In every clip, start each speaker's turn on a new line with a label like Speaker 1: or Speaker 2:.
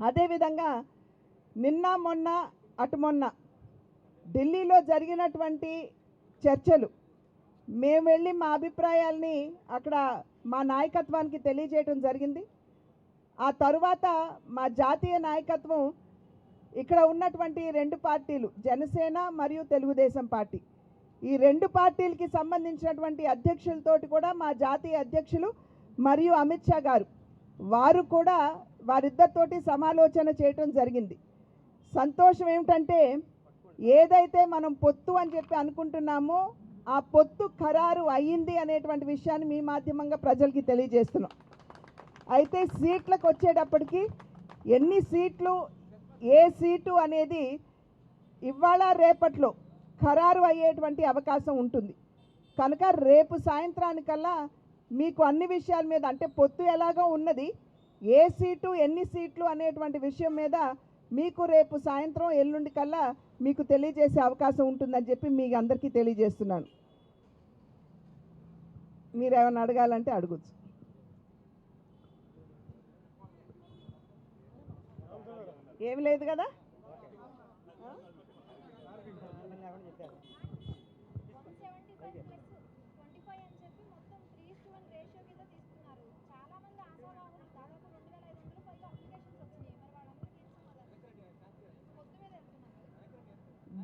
Speaker 1: అదేవిధంగా నిన్న మొన్న అటు మొన్న ఢిల్లీలో జరిగినటువంటి చర్చలు. మేము వెళ్ళి మా అభిప్రాయాల్ని అక్కడ మా నాయకత్వానికి తెలియజేయటం జరిగింది. ఆ తరువాత మా జాతీయ నాయకత్వం ఇక్కడ ఉన్నటువంటి రెండు పార్టీలు జనసేన మరియు తెలుగుదేశం పార్టీ. ఈ రెండు పార్టీలకి సంబంధించినటువంటి అధ్యక్షులతోటి కూడా మా జాతీయ అధ్యక్షులు మరియు అమిత్ షా గారు. వారు కూడా వారిద్దరితోటి సమాలోచన చేయటం జరిగింది. సంతోషం ఏమిటంటే ఏదైతే మనం పొత్తు అని చెప్పి అనుకుంటున్నామో ఆ పొత్తు ఖరారు అయ్యింది అనేటువంటి విషయాన్ని మీ మాధ్యమంగా ప్రజలకి తెలియజేస్తున్నాం. అయితే సీట్లకు వచ్చేటప్పటికి ఎన్ని సీట్లు ఏ సీటు అనేది ఇవాళ రేపట్లో ఖరారు అయ్యేటువంటి అవకాశం ఉంటుంది. కనుక రేపు సాయంత్రానికల్లా మీకు అన్ని విషయాల మీద అంటే పొత్తు ఎలాగో ఉన్నది ఏ సీటు ఎన్ని సీట్లు అనేటువంటి విషయం మీద మీకు రేపు సాయంత్రం ఎల్లుండి కల్లా మీకు తెలియజేసే అవకాశం ఉంటుందని చెప్పి మీ అందరికీ తెలియజేస్తున్నాను. మీరు ఏమైనా అడగాలంటే అడగచ్చు. ఏమి లేదు కదా?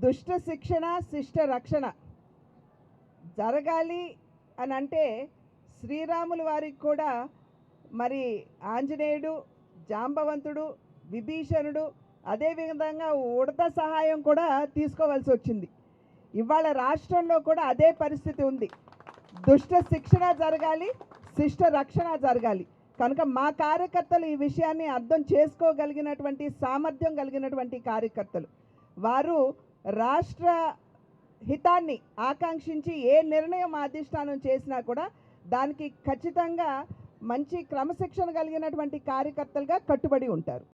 Speaker 1: దుష్ట శిక్షణ శిష్ట రక్షణ జరగాలి అని అంటే శ్రీరాముల వారికి కూడా మరి ఆంజనేయుడు జాంబవంతుడు విభీషణుడు అదేవిధంగా ఉడత సహాయం కూడా తీసుకోవాల్సి వచ్చింది. ఇవాళ రాష్ట్రంలో కూడా అదే పరిస్థితి ఉంది. దుష్ట శిక్షణ జరగాలి శిష్ట రక్షణ జరగాలి. కనుక మా కార్యకర్తలు ఈ విషయాన్ని అర్థం చేసుకోగలిగినటువంటి సామర్థ్యం కలిగినటువంటి కార్యకర్తలు. వారు రాష్ట్ర హితాన్ని ఆకాంక్షించి ఏ నిర్ణయం అధిష్టానం చేసినా కూడా దానికి ఖచ్చితంగా మంచి క్రమశిక్షణ కలిగినటువంటి కార్యకర్తలుగా కట్టుబడి ఉంటారు.